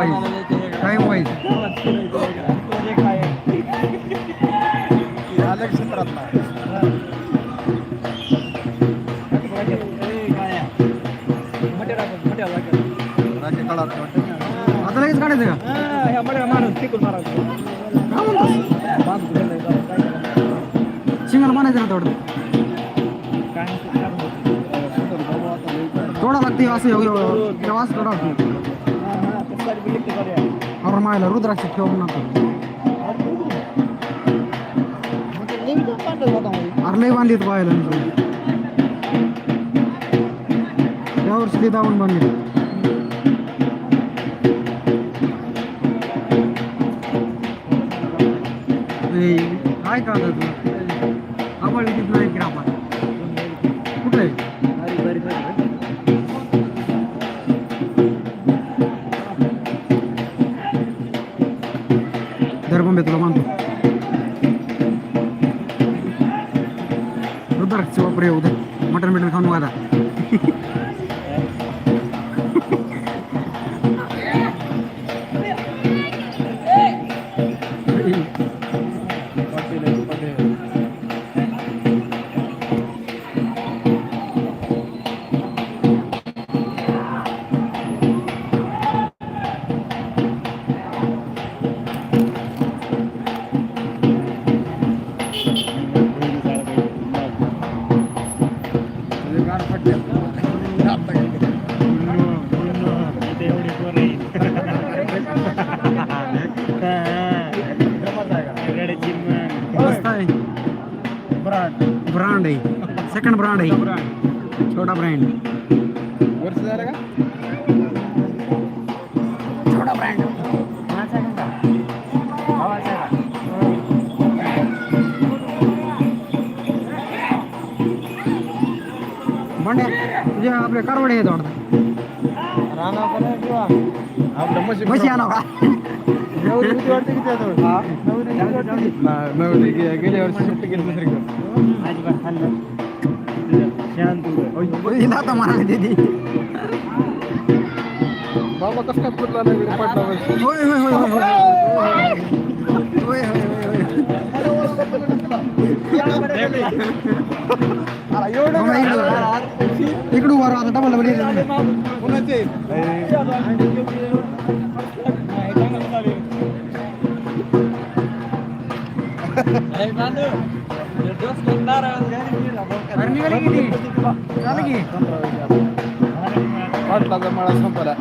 Wise. अलग क्षेत्रातला राखे काढा आता लगेच काढायचं का? काय म्हणतोस? शिंगाला म्हणायचं ना थोडं थोडा लागते असं असं थोडा ಅವ್ರ ಮಾಯಲ್ಲ ರುದ್ರಾಕ್ಷಿ ठेवून अर्लय बांधित पाहायला या वर्षी ते दाबून बांधले काय का आवडली तिथं नाही ग्रामात दर बंबे तुला मानतो रुद्राक्ष वापर येऊ दे मटन बिटन खाऊन आता आहे सेकंड ब्रांड आहे छोटा ब्रँड वर्ष झालं का? छोटा ब्रँड बंड्या तुझ्या आपल्या कारवडे आहेत वाटतं. आहे किंवा? आपलं म्हशी म्हशी आणा का? नवरी वाटते किती गेल्या वर्षी शिफ्ट केली दुसरीकडे. आता म्हणाले दिदी बाबा कसं काय फुटला नाही पडला होय होय होय होय होय होय. इकडं राहा आता डबल डबल कुणाचे पाटलाचा मळा संपला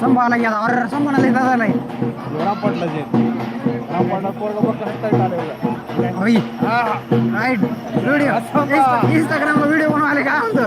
संभाला गेला अरे संभाला लय दादा नाही. रामपाटला जे रामपाटला पोरगा बघ हट्टा काढायला होई राईट व्हिडिओ इंस्टाग्रामला व्हिडिओ बनवायला काय म्हणतो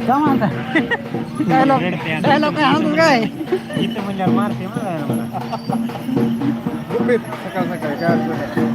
काय म्हणाल ते बघा पा काय म्हणताय डायलॉग डायलॉग काय सांगतो काय गुपित सकाळ सकाळी काय.